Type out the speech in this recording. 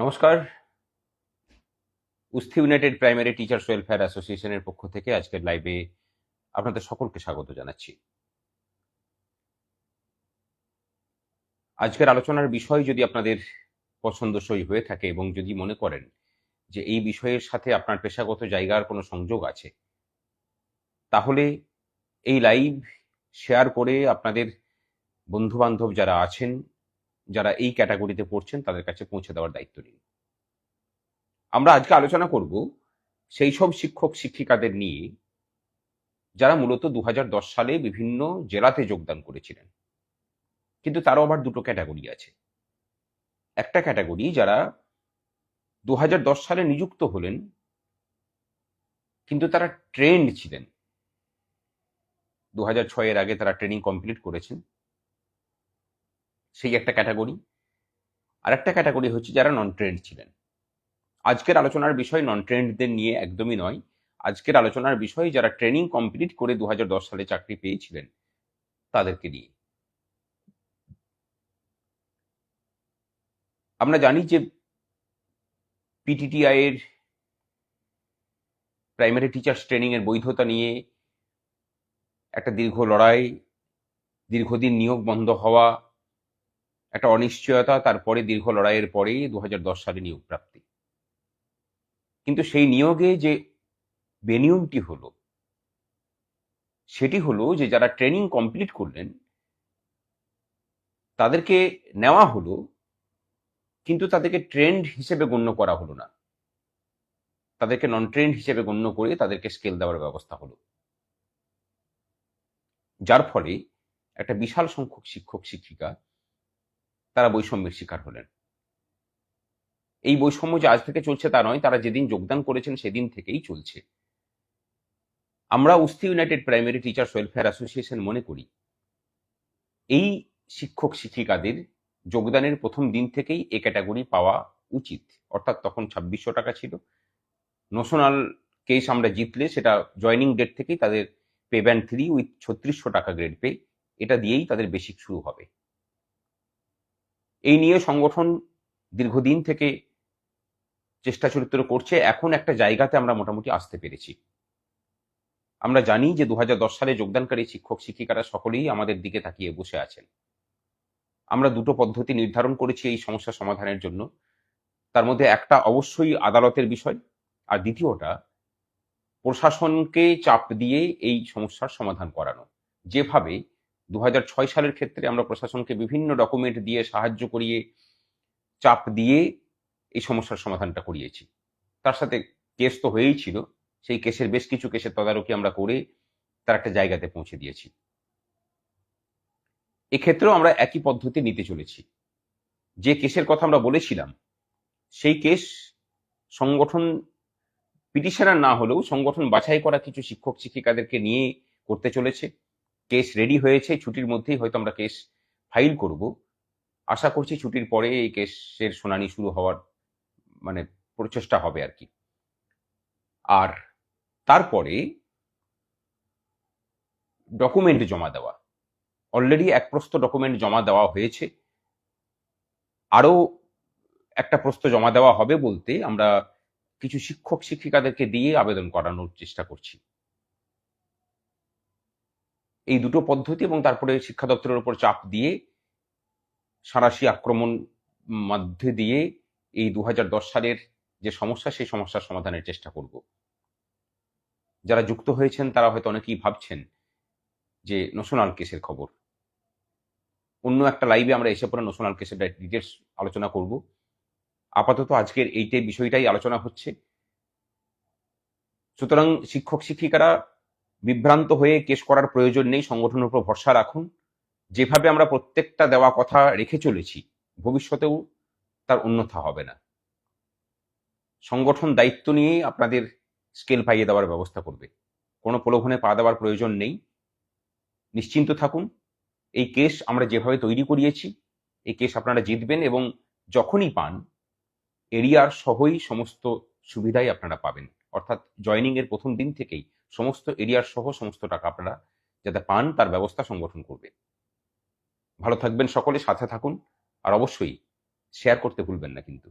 নমস্কার। Usthi united primary teachers welfare অ্যাসোসিয়েশনের পক্ষ থেকে আজকের লাইভে আপনাদের সকলকে স্বাগত জানাচ্ছি। আজকের আলোচনার বিষয় যদি আপনাদের পছন্দসই হয়ে থাকে এবং যদি মনে করেন যে এই বিষয়ের সাথে আপনার পেশাগত জায়গার কোনো সংযোগ আছে, তাহলে এই লাইভ শেয়ার করে আপনাদের বন্ধু বান্ধব যারা আছেন যারা এই ক্যাটাগরিতে পড়ছেন, তাদের কাছে পৌঁছে দেওয়ার দায়িত্ব নিন। আমরা আজকে আলোচনা করব সেই সব শিক্ষক, শিক্ষিকাদের নিয়ে যারা মূলত দু হাজার দশ সালে বিভিন্ন জেলাতে যোগদান করেছিলেন। কিন্তু তারও আবার দুটো ক্যাটাগরি আছে। একটা ক্যাটাগরি যারা দু হাজার দশ সালে নিযুক্ত হলেন, কিন্তু তারা ট্রেন্ড ছিলেন। দু হাজার ছয়ের আগে তারা ট্রেনিং কমপ্লিট করেছেন। সেই একটা ক্যাটাগরি আর একটা ক্যাটাগরি হচ্ছে যারা নন ট্রেন্ড ছিলেন। আজকের আলোচনার বিষয় নন ট্রেন্ডদের নিয়ে একদমই নয়। আজকের আলোচনার বিষয় যারা ট্রেনিং কমপ্লিট করে দু হাজার দশ সালে চাকরি পেয়েছিলেন, তাদেরকে নিয়ে। আমরা জানি যে পিটিটিআই এর প্রাইমারি টিচার্স ট্রেনিং এর বৈধতা নিয়ে একটা দীর্ঘ লড়াই, দীর্ঘদিন নিয়োগ বন্ধ হওয়া একটা অনিশ্চয়তা তারপরে দীর্ঘ লড়াইয়ের পরেই দু হাজার দশ সালে নিয়োগ প্রাপ্তি। কিন্তু সেই নিয়োগে যে বেনিয়মটি হলো, সেটি হলো যে যারা ট্রেনিং কমপ্লিট করলেন, তাদেরকে নেওয়া হলো, কিন্তু তাদেরকে ট্রেন্ড হিসেবে গণ্য করা হলো না। তাদেরকে নন ট্রেন্ড হিসেবে গণ্য করে তাদেরকে স্কেল দেওয়ার ব্যবস্থা হলো। যার ফলে একটা বিশাল সংখ্যক শিক্ষক, শিক্ষিকা তারা বৈষম্যের শিকার হলেন। এই বৈষম্য যে আজ থেকে চলছে তা নয়, তারা যেদিন যোগদান করেছেন সেদিন থেকেই চলছে। আমরা Usti united primary teachers welfare association মনে করি, এই শিক্ষক শিক্ষিকাদের যোগদানের প্রথম দিন থেকেই এ ক্যাটাগরি পাওয়া উচিত। অর্থাৎ তখন ছাব্বিশশো টাকা ছিল। ন্যাশনাল কেস আমরা জিতলে সেটা জয়নিং ডেট থেকেই তাদের পে ব্যান্ড থ্রি উইথ ছত্রিশশো টাকা গ্রেড পে, এটা দিয়েই তাদের বেসিক শুরু হবে। এই নিয়ে সংগঠন দীর্ঘদিন থেকে চেষ্টা চরিত্র করছে। এখন একটা জায়গাতে আমরা মোটামুটি আসতে পেরেছি। আমরা জানি যে দুহাজার দশ সালে যোগদানকারী শিক্ষক, শিক্ষিকারা সকলেই আমাদের দিকে তাকিয়ে বসে আছেন। আমরা দুটো পদ্ধতি নির্ধারণ করেছি এই সমস্যা সমাধানের জন্য। তার মধ্যে একটা অবশ্যই আদালতের বিষয়, আর দ্বিতীয়টা প্রশাসনকে চাপ দিয়ে এই সমস্যার সমাধান করানো। যেভাবে দু হাজার ছয় সালের ক্ষেত্রে আমরা প্রশাসনকে বিভিন্ন ডকুমেন্ট দিয়ে সাহায্য করিয়ে, চাপ দিয়ে এই সমস্যার সমাধানটা করিয়েছি। তার সাথে কেস তো হয়েই ছিল। সেই কেসের বেশ কিছু কেসের তদারকি আমরা করে তার একটা জায়গাতে পৌঁছে দিয়েছি। এক্ষেত্রেও আমরা একই পদ্ধতি নিতে চলেছি। যে কেসের কথা আমরা বলেছিলাম, সেই কেস সংগঠন পিটিশনার না হলেও সংগঠন বাছাই করা কিছু শিক্ষক শিক্ষিকাদেরকে নিয়ে করতে চলেছে। কেস রেডি হয়েছে, ছুটির মধ্যেই হয়তো আমরা কেস ফাইল করব। আশা করছি ছুটির পরে এই কেসের শুনানি শুরু হওয়ার মানে প্রচেষ্টা হবে আর কি। আর তারপরে ডকুমেন্ট জমা দেওয়া। অলরেডি এক প্রস্ত ডকুমেন্ট জমা দেওয়া হয়েছে। আরও একটা প্রস্ত জমা দেওয়া হবে বলতে আমরা কিছু শিক্ষক শিক্ষিকাদেরকে দিয়ে আবেদন করানোর চেষ্টা করছি। এই দুটো পদ্ধতি এবং তারপরে শিক্ষা দপ্তরের উপর চাপ দিয়ে সাঁড়াশি আক্রমণ মধ্যে দিয়ে এই দু হাজার দশ সালের যে সমস্যা, সেই সমস্যার সমাধানের চেষ্টা করব। যারা যুক্ত হয়েছেন, তারা হয়তো অনেকেই ভাবছেন যে ন্যাশনাল কেসের খবর। অন্য একটা লাইভে আমরা এসে পরে ন্যাশনাল কেসের ডিটেলস আলোচনা করব। আপাতত আজকের এইটাই বিষয়টাই আলোচনা হচ্ছে। সুতরাং শিক্ষক শিক্ষিকারা বিভ্রান্ত হয়ে কেস করার প্রয়োজন নেই, সংগঠনের উপর ভরসা রাখুন। যেভাবে আমরা প্রত্যেকটা দেওয়া কথা রেখে চলেছি, ভবিষ্যতেও তার অন্যথা হবে না। সংগঠন দায়িত্ব নিয়ে আপনাদের স্কেল পাইয়ে দেওয়ার ব্যবস্থা করবে। কোনো প্রলোভনে পা দেওয়ার প্রয়োজন নেই। নিশ্চিন্ত থাকুন, এই কেস আমরা যেভাবে তৈরি করিয়েছি, এই কেস আপনারা জিতবেন এবং যখনই পান, এরিয়ার সহই সমস্ত সুবিধাই আপনারা পাবেন। অর্থাৎ জয়নিং এর প্রথম দিন থেকেই সমস্ত এরিয়ার সহ সমস্ত টাকা আপনারা যাতে পান, তার ব্যবস্থা সংগঠন করবে। ভালো থাকবেন সকলে, সাথে থাকুন, আর অবশ্যই শেয়ার করতে ভুলবেন না কিন্তু।